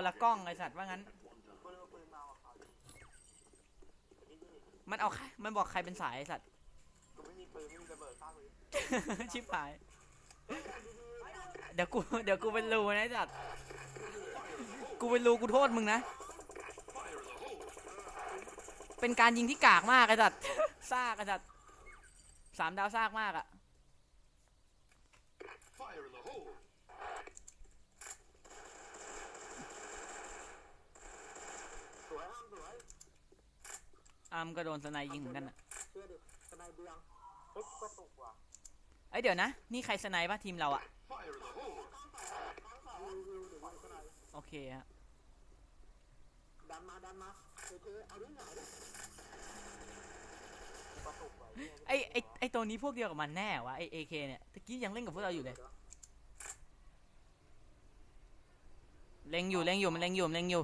คนละกล้องไอสัตว์ว่างั้นปืนปืนเมาอะครับนี่นี่มันเอาใครมันบอกใครเป็นสายไอสัตว์ กูไม่มีปืนไม่มีระเบิดข้างเลยชิบหาย เดี๋ยวกูเดี๋ยวกูเป็นรูนะไอ้สัตว์ กูเป็นรูกูโทษมึงนะ เป็นการยิงที่กากมากไอ้สัตว์ ซากไอ้สัตว์สามดาวซากมากอะ Fire in the hole! สวยห้ามสวย อาร์มก็โดนสไนยิงเหมือนกันอะเชื่อดิสไนเบืองเฮ้ยกระตุกว่ะเอ้ยเดี๋ยวนะ นี่ใครสไนปะทีมเราอะ Fire in the hole! วิววิวเดี๋ยววิวสไนโอเคฮะ ดันมาดันมาเท่ๆเอาดิไหนดิกระตุกว่ะไอไอไอตัวนี้พวกเดียวกับมันแน่วะไอเอเคเนี่ยตะกี้ยังเล่นกับพวกเราอยู่เลย เล็งอยู่เล็งอยู่มันเล็งอยู่มันเล็งอยู่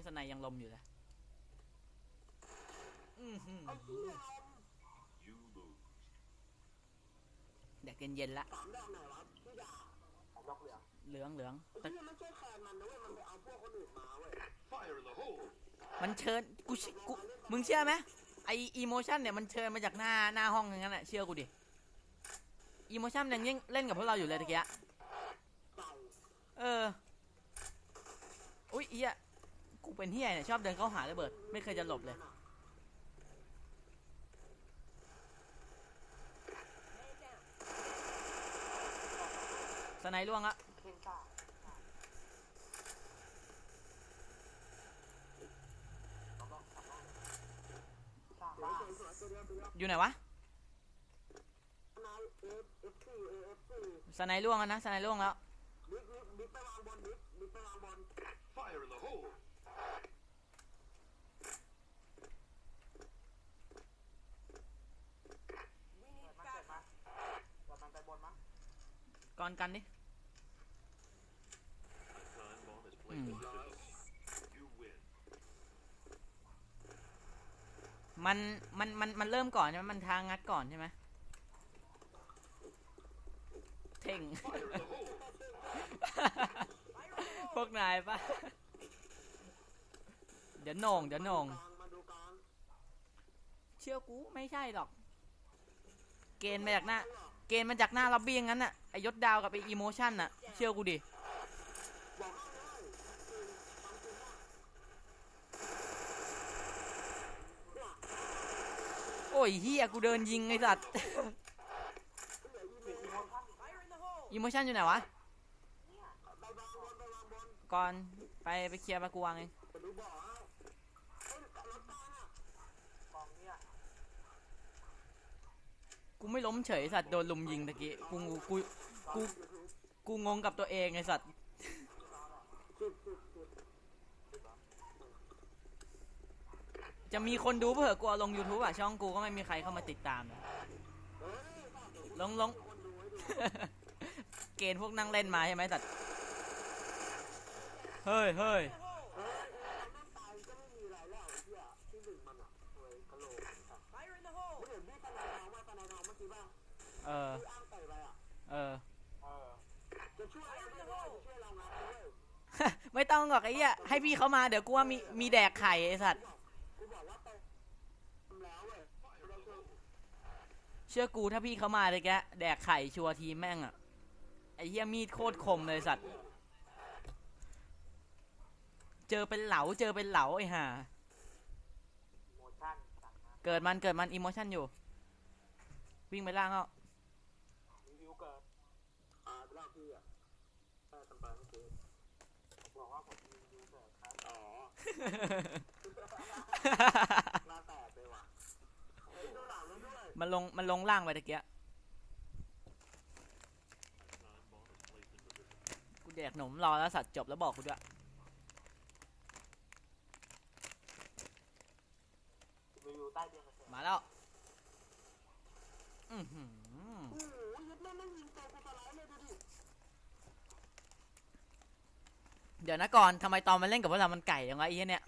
โอ้ยเหี้ยสไนยังลมอยู่เลยอื้อหือ You lose. แดกเย็นๆละสามดอกไหนวะพี่ด่าสามดอกเหลืองเหลืองเหลืองไอ้ที่มันช่วยแทนมันนะเว้ยมันไปเอาพวกคนอื่นมาเว้ย Fire in the hole! มันเชิญกูเชื่อกูมึงเชื่อไหมไออีโมชันเนี่ยมันเชิญมาจากหน้าหน้าห้องอย่างนั้นแหละเชื่อกูดิอีโมชันยังเล่นกับพวกเราอยู่เลยตะกี้อะเต่าเออ อุ้ยเฮีย กูเป็นเฮียเนี่ยชอบเดินเข้าหาระเบิด ไม่เคยจะหลบเลย สไนล่วงละเพ่งซ่าสองอกสามดอยู่ไหนวะสไนล่วงแล้วนะสไนล่วงแล้วบิ๊กไปวางบนบิ๊กบิ๊กไปวางบน Fire in the hole! มันเกิดมาเกิดมันไปบนมั้ง ก่อนกันดิ Time bomb is placed in position. You win. มันมันมันมันเริ่มก่อนใช่ไหมมันทางงัดก่อนใช่ไหมเท่ง Fire in the hole! พวกนายปะเดี๋ยวโหน่งเดี๋ยวโหน่งกลางมาดูกลางเชื่อกูไม่ใช่หรอก เกณฑ์มาจากหน้า เกณฑ์มาจากหน้าล็อบบี้อย่างนั้นน่ะไอยศดาวกับไออีโมชั่นน่ะ เชื่อกูดิ โอ้ยเฮียกูเดินยิงไอสัตว์ อีโมชั่นอยู่ไหนวะ ก่อนไปไปเคลียร์ไปกูวางเอง ไปดูบ่อให้เฮ้ยรถ กูไม่ล้มเฉยสัตว์โดนลุมยิงตะกี้กูกูกูกูงงกับตัวเองไอสัตว์จะมีคนดูเผื่อกูเอาลง YouTube อะช่องกูก็ไม่มีใครเข้ามาติดตามเลยเฮ้ยลงลงเกณฑ์พวกนั่งเล่นมาใช่ไหมสัตว์เฮ้ยเฮ้ย เออ อ้างไก่ไปอะเออ เออจะช่วยเราด้จะช่วยเรางัดด้วยไม่ต้องหรอกไอ้เหี้ยให้พี่เขามาเดี๋ยวกูว่ามีมีแดกไข่ไอ้สัตว์ กูบอกว่าไปทำแล้วเว้ยเราคือเชื่อกูถ้าพี่เขามาเลยแกะแดกไข่ชัวร์ทีมแม่งอะไอ้เหี้ยมีดโคตรคมเลยสัตว์ เจอเป็นเหลาเจอเป็นเหลาไอ้ห่า โมชั่นสั่งมาเกิดมันเกิดมันอิโมชันอยู่ วิ่งไปล่างเขา รีวิวเกิดอ่าเล่าพี่อะแค่ตำปาเมื่อกี้บอกว่าผมรีวิวเกิดครับอ๋อ หน้าแตกเลยว่ะเฮ้ยดูหลังแล้วด้วยมันลงมันลงล่างไปตะเกีย Time bomb is placed in position. กูแดกหนมรอแล้วสัตว์จบแล้วบอกกูด้วยรีวิวใต้เตียงกระเซ็นมาแล้วอือหือ โอ้โหยึดแม่งไม่ยิงตัวกูตะไลเลยดูดิ เดี๋ยวนะก่อนทำไมตอนมันเล่นกับพวกเรามันไก่ยังไงไอ้เหี้ยเนี่ย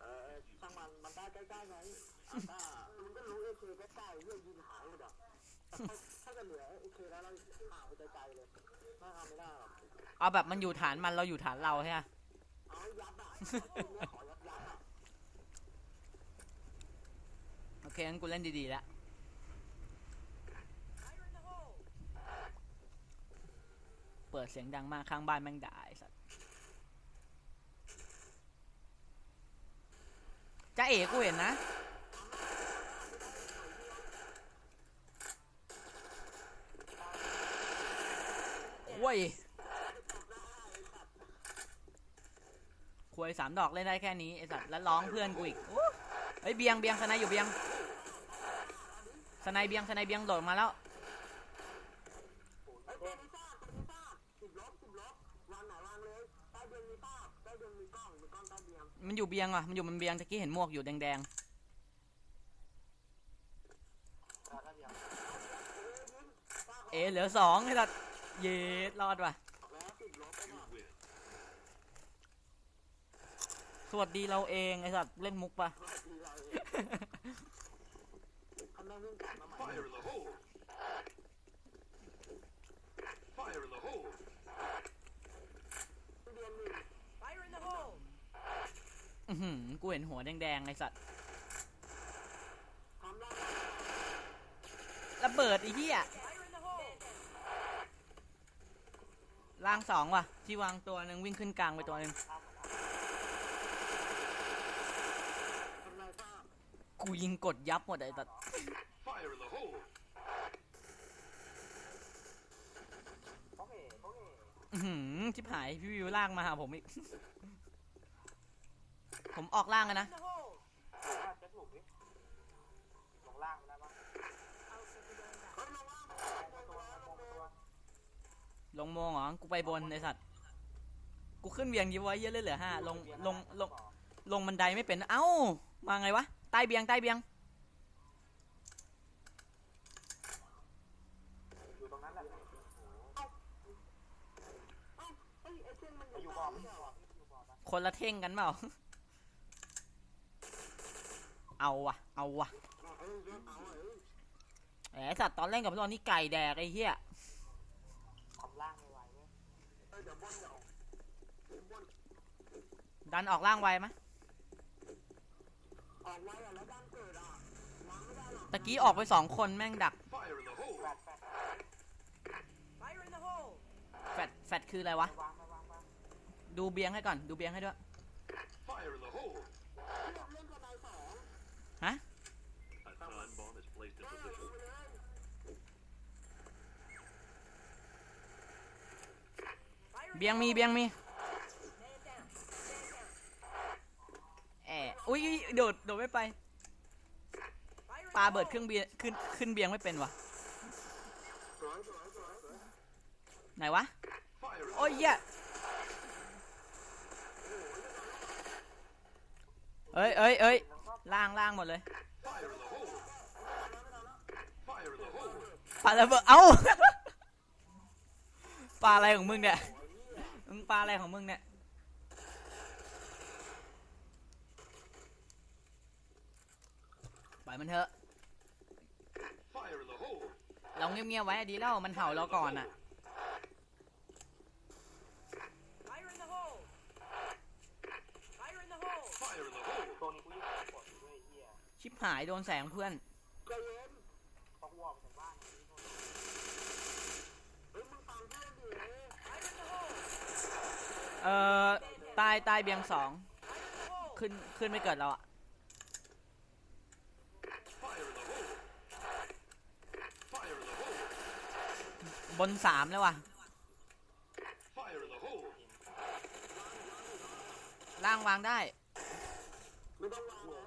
เออช่างมันมันได้ใกล้ๆไงอ่ามันก็รู้เอเคใกล้ๆเรื่องยิงหายหมดอะแต่ถ้าจะเหลือโอเคแล้วเราหาไปไกลๆเลยน่าเอาไม่ได้หรอกเอาแบบมันอยู่ฐานมันเราอยู่ฐานเราใช่ไหมเอายัดอะขอยัดยัดอะโอเคงั้นกูเล่นดีๆแล้วเปิดเสียงดังมากข้างบ้านแม่งด่าไอ้สัส จ้าเอ๋กูเห็นนะโว้ยควยสามดอกเล่นได้แค่นี้ไอสัตว์แล้วร้องเพื่อนกูอีกโอ้เฮ้ยเบียงเบียงสนด์อยู่เบียงสนด์เบียงสนด์เบียงโดดมาแล้ว มันอยู่เบียงอะ มันอยู่มันเบียงตะกี้เห็นหมวกอยู่แดงใต้เบียงๆเอ๋เหลือสองไอ้สัตว์เย็ดรอดว่ะแล้วสิบลบไอ้ You น่ะ win. สวัสดีเราเองไอ้สัตว์เล่นมุกปะ กูเห็นหัวแดงๆไอ้สัตว์ทำได้ระเบิดไอ้เหี้ยล่างสองว่ะ ที่วางตัวหนึ่งวิ่งขึ้นกลางไปตัวหนึ่งทำไรทราบกูยิงกดยับหมดไอ้สัตว์ Fire in the hole. เขาเอ๋เขาเอ๋อื้อหือชิบหายพี่วิวล่างมาหาผมอีก ผมออกล่างกันนะ จะถูกดิลงล่างไปแล้วมั้งเฮ้ยลงตัวลงตัวลงโมงเหรอ กูไปบนไอสัตว์ กูขึ้นเบียงยีไว้เยอะเลยเหลือห้าลงลงลงลงบันไดไม่เป็น เอ้า มาไงวะ ใต้เบียงใต้เบียง อยู่ตรงนั้นแหละอยู่บ่อไม่อยู่บ่อ คนละเท่งกันเปล่า เอาวะเอาวะเอาอ้ยแหมสัตว์ตอนเล่นกับตอนนี้ไก่แดกไอ้เหี้ยทำล่างไม่ไหวเว้ยเอ้ยดันออกล่างไวไหมออกไว้อะแล้วด้านเกิดอะวาไม่ได้หรอกตะกี้ออกไปสองคนแม่งดัก Fire in the hole. แปดแปดแฟดแฟดคืออะไรวะ วางม่วางวางดูเบียงให้ก่อน ดูเบียงให้ด้วย Fire in the hole. เล่นเลนกระไดสอง A time bomb is placed in เบียงมีเบียงมีแอะอุ้ยโดดโดดไม่ไปปลาเบิดเครื่องเบียขึ้นขึ้นเบียงไม่เป็นวะไหนวะโอ้ยเหี้ยเอ้ยเอ้ยเอ้ย ล่างล่างหมดเลยปลาระเบิดเอ้า ปลาอะไรของมึงเนี่ย มึงปลาอะไรของมึงเนี่ย ปล่อยมันเถอะ เราเงียบๆไว้อะดีแล้วมันเห่าเราก่อนอะ Fire in the hole. ตัวนี้กูยิ่งกดด้วยเฮีย ชิบ หายโดนแสงเพื่อนใจเย็นต้องวอร์มถึงบ้านเฮ้ยมึงฟังเพื่อนดิเอ้ยเอ่อใต้ใต้เบียงสองขึ้นขึ้นไม่เกิดเราอะ Fire in the hole. Fire in the hole. บนสามแล้วว่ะ Fire in the hole. ล่างวางได้ ไม่ต้องวางแล้ว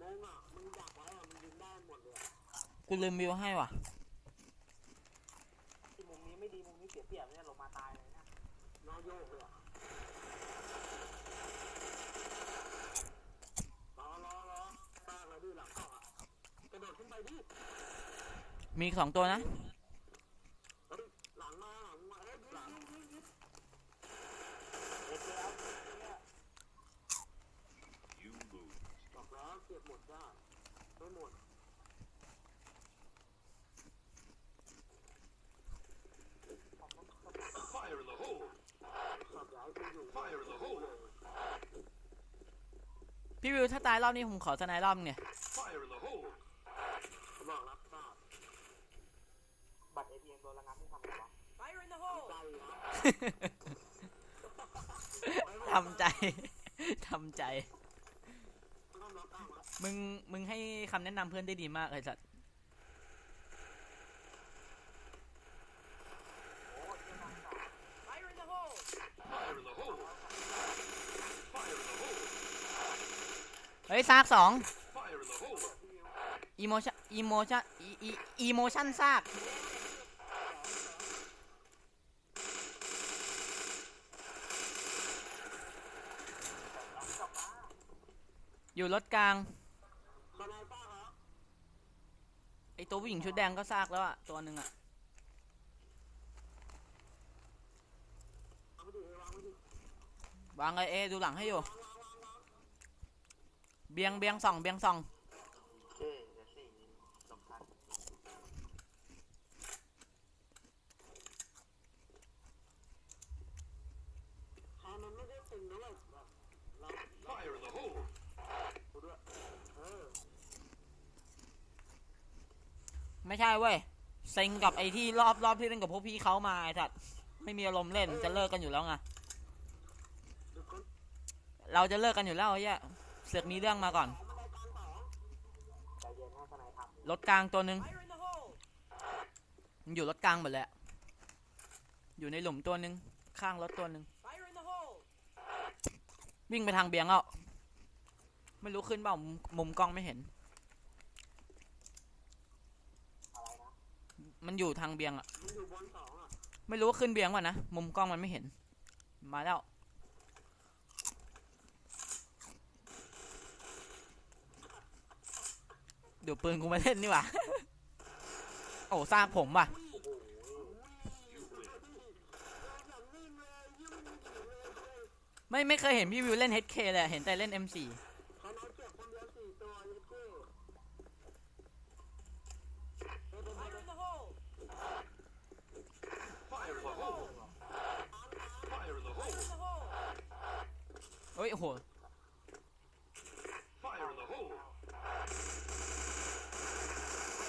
มงอะมึงดักไว้อะมึงยิงได้หมดเลยอะ กูลืมวิวให้ว่ะมุมนี้ไม่ดีมุมนี้เสียเปรียบเนี่ยลงมาตายเลยนะนอโยกเลยอะรอรอรอสร้างแล้วดิหลังเข้าอะกระโดดขึ้นไปดิมีอีกสองตัวนะ เฮ้ยหลังมาหลังมาเอ้ยหลังยิงยิงเอ็ดแล้วเนี่ย You lose. บอกแล้วเก็บหมดได้ไม่หมด พี่วิวถ้าตายรอบนี้ผมขอทนายรอบเนี่ยอกทเนี่ำยทำใจ ทำใจมึงมึงให้คำแนะนำเพื่อนได้ดีมากเลยสัตว ฮ้ยซากสองอีโมชั่นอีโมชั่นอีอีโมชั่นซากอยู่รถกลาง ไอตัวผู้หญิงชุดแดงก็ซากแล้วอะตัวหนึ่งอะวางไอเอดูหลังให้อยู่ บียงเบียงส่องเบียงส่องเจ๊เดี๋ยวสี่สำคัญคามันไม่ได้ตึงนะแบบเรา Fire in the hole! ดูด้วยเออไม่ใช่เว้ยเซ็งกับไอที่รอบรอบที่เล่นกับพวกพี่เขามาไอ้สัตว์ไม่มีอารมณ์เล่นจะเลิกกันอยู่แล้วไงดูก่อนเราจะเลิกกันอยู่แล้วไอ้เหี้ย เสือกมีเรื่องมาก่อนใจเย็นนะสไนครับรถกลางตัวหนึ่ง Fire in the hole! มันอยู่รถกลางหมดเลยอะอยู่ในหลุมตัวหนึ่งข้างรถตัวหนึ่ง Fire in the hole! วิ่งไปทางเบียงแล้วไม่รู้ขึ้นเปล่ามุมมุมกล้องไม่เห็นอะไรนะมันอยู่ทางเบียงอะมันอยู่บนสองอะไม่รู้ว่าขึ้นเบียงป่ะนะ มุมกล้องมันไม่เห็น มาแล้ว ดี๋ยวปืนกูมาเล่นนี่หว่าโอ้ซากผมว่ะไม่ไม่เคยเห็นพี่วิวเล่น HK เลยอะเห็นแต่เล่น M4 เขาน้ยเก็บคนเดียวสี่ตัวเย็ดเจ้ Fire in the hole! Fire in the hole! Fire in the Fire hole! in the hole! เฮ้ยโอ้โห Fire in the hole! Fire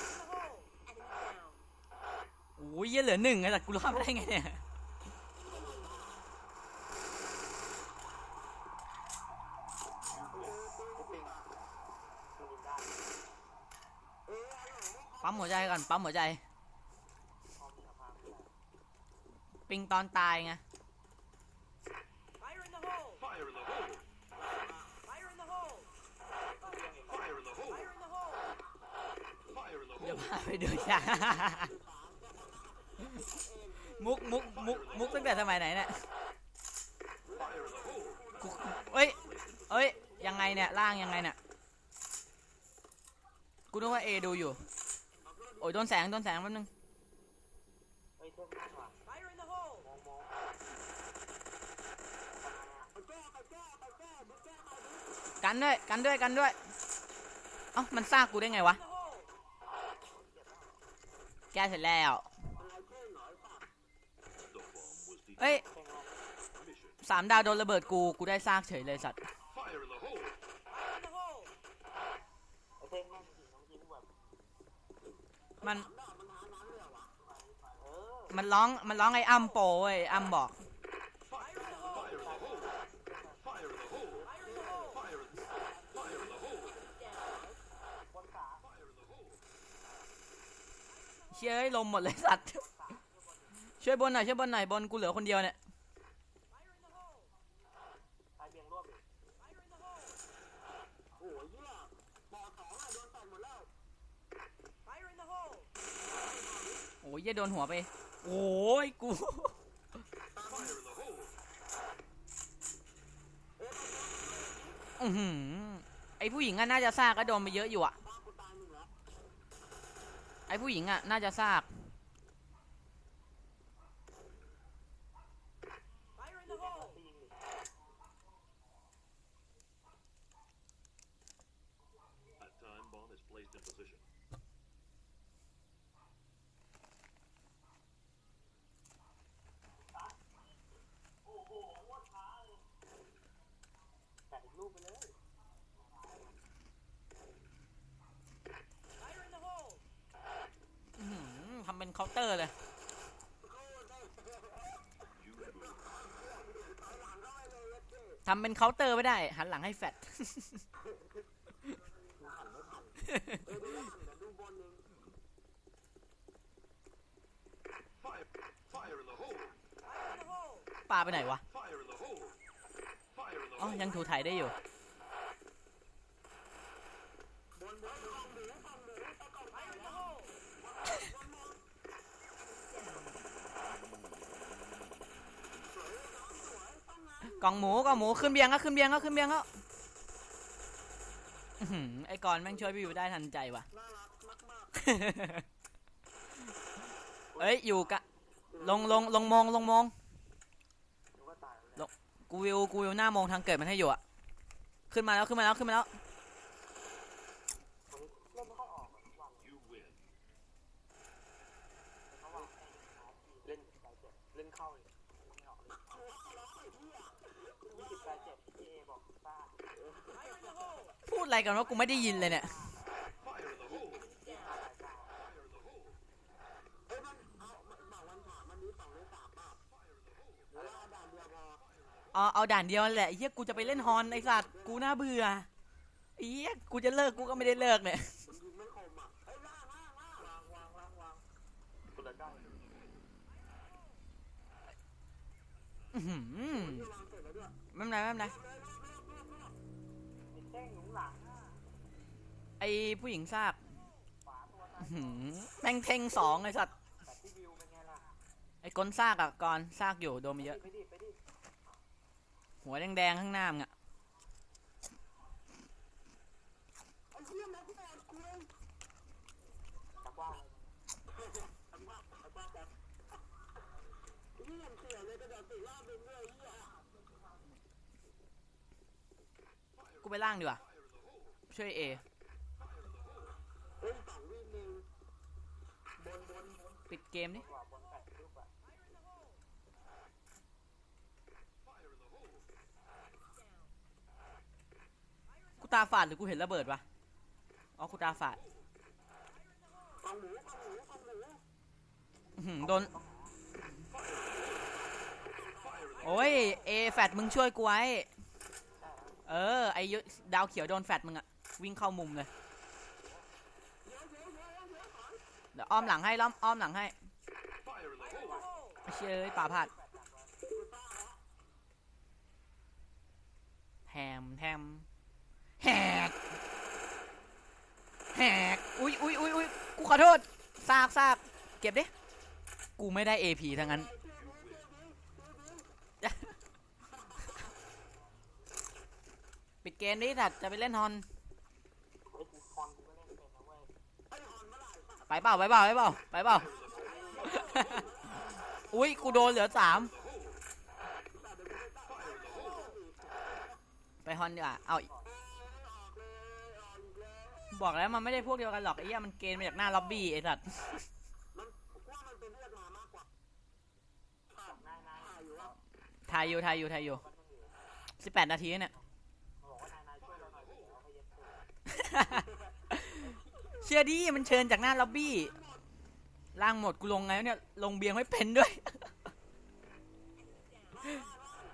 in the hole! Enemy down. โอ้ยเหี้ยเหลือหนึ่งไงแต่กูรอดไม่ได้ไงเนี่ย ปั๊มหัวใจก่อนปั๊มหัวใจ ปิงตอนตายไง Fire in the hole! Fire in the hole! Fire in the hole! Fire in the hole! Fire in the hole! Fire in the เดี๋ยว hole! พาไปดูจ้า มุกมุกมุกมุกตั้งแต่สมัยไหนเนี่ยกูเอ้ยเอ้ย ยังไงเนี่ย ล่างยังไงเนี่ย กูนึกว่าเอดูอยู่ โอ้ยโดนแสงโดนแสงแป๊บนึง กันด้วย กันด้วย กันด้วย เอ้า มันซากกูได้ไงวะ แก้เสร็จแล้ว เอ้ยสามดาวโดนระเบิดกู กูได้ซากเฉยเลยสัตว์มัน มันร้อง มันร้องไอ้อ้ำโปเว้ยอ้ำบอก เชื่อลมหมดเลยสัตว์ ช่วยบนหน่อยช่วยบนหน่อยบนกูเหลือคนเดียวเนี่ย Fire in the hole! ตายเบียงรวบอีก Fire in the hole! โอ้ยเยปอสองอะโดนหัวไป โอ้ยกูอือหือไอผู้หญิงอะน่าจะซากก็โดนไปเยอะอยู่อะบ้านกูตายหนึ่งแล้วไอผู้หญิงอะน่าจะซาก ทำเป็นเคาน์เตอร์เลยทำเป็นเคาน์เตอร์ไม่ได้ หันหลังให้แฟด ปลาไปไหนวะ Fire in the hole! Fire in the อ๋อ hole! ยังถูถ่ายได้อยู่บนบนบนหมูฝั่งหมูตะกอน Fire in the hole! กล่องหมูกล่องหมูขึ้นเบียงก็ขึ้นเบียงก็ขึ้นเบียงก็อื้อหือไอ้กอนแม่งช่วยพี่อยู่ได้ทันใจว่ะน่ารักมากมากเอ้ยอยู่กะลงลงลงมองลงมอง หรือว่าตายแล้ว กูวิวกูวิวหน้ามองทางเกิดมันให้อยู่อะขึ้นมาแล้วขึ้นมาแล้วขึ้นมาแล้วพูดอะไรกันว่ากูไม่ได้ยินเลยเนี่ย Fire in the hole! ยี่ห้าสายเก้า Fire in the hole! เอ้ยมันเอาหมาวันถามมันนี้สองหรือสามป่ะหรือว่าเอาด่านเดียวพอ เอาเอาด่านเดียวแหละเฮียกูจะไปเล่นฮอนไอ้สัตว์กูน่าเบื่อเฮียกูจะเลิกกูก็ไม่ได้เลิกเนี่ยมันยิงไม่คมอะเฮ้ยว่างว่างว่างวางวางวางวางคนละเก้อื้อหือที่วางเสร็จแล้วด้วยไม่เป็นไรไม่เป็นไรมีแท่งหนุหลังอะไอ้ผู้หญิงซากฝาตัวนั้อื้นอหือแม่งเทงสองไอ้สัตว์แต่ที่วิวเป็นไงล่ะไอ้กลซากอะก่อนซากอยู่โดนเยอะ ไปดิไปดิ หัวแดงๆข้างหน้ามึงอะกูแตกกูเลยตะกว้างกูไปล่างดีกว่าช่วยเอปิดเกมดิ กว่าบนแปดลูกอะ กู ตาฝาดหรือกูเห็นระเบิดวะอ๋อกูตาฝาดอื้อหือโดน โอ้ยเอแฟดมึงช่วยกูไว้ เออ ไอยุดาวเขียวโดนแฟดมึงอะวิ่งเข้ามุมเลย เดี๋ยวอ้อมหลังให้ล้อมอ้อมหลังให้ Fire in the Fire in hole! the hole! ไอ้เชยเอ้ยป่าพลาดแฮมแฮม แหก แหก อุ้ยอุ้ยอุ้ยอุ้ยกูขอโทษซากซากเก็บดิ กูไม่ได้ AP ทั้งนั้น ปิดเกมดิถัดจะไปเล่นฮอนไอ้กูคอนกูก็เล่นเป็นนะเว้ยไอ้ฮอนเมื่อไหร่สัตว์ไปเปล่าไปเปล่าไปเปล่าไปเปล่า อุ้ยกูโดนเหลือสามไปฮอนดีกว่า เอาอีก บอกแล้วมันไม่ได้พวกเดียวกันหรอกไอ้เหี้ยมันเกณฑ์มาจากหน้าล็อบบี้ไอ้สัตว์มันกูว่ามันเป็นเลือดมามากกว่าอะนายนายอยู่ว่าทายอยู่ทายอยู่ทายอยู่สิบแปดนาทีเนี่ยบอกว่านายนายช่วยเราหน่อยเดี๋ยวเอาไปเย็นตัวเชื่อดิมันเชิญจากหน้าล็อบบี้ล่างหมดกูลงไงวะเนี่ยลงเบียงไม่เป็นด้วย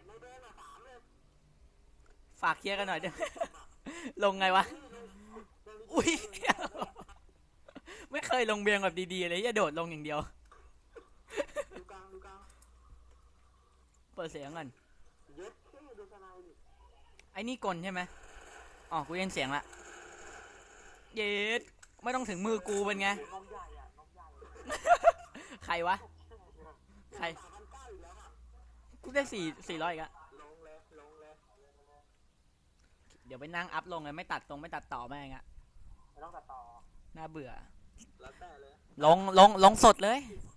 ในเดินอะสามเลยฝากเคลียร์กันหน่อยเด้อลงไงวะอุ้ ย ไม่เคยลงเบียงแบบดีๆเลยอย่าโดดลงอย่างเดียว ดูกลางดูกลางเปิดเสียงก่อนเย็ดเท่ดูสนายดิไอ้นี่กลใช่ไหมอ๋อ กูยังเสียงละ เย็ด ไม่ต้องถึงมือกูเป็นไงนมใหญ่อะนมใหญ่ใครวะ ใคร พันเก้าอีกแล้วอะกูได้สี่สี่ร้อยอีกอะลงเลยลงเลยเดี๋ยวไปนั่งอัพลงเลยไม่ตัดตรงไม่ตัดต่อแม่งอะ ไม่ต้องตัดต่อน่าเบื่อแล้วแต่เลยลงลงลงสดเลยเ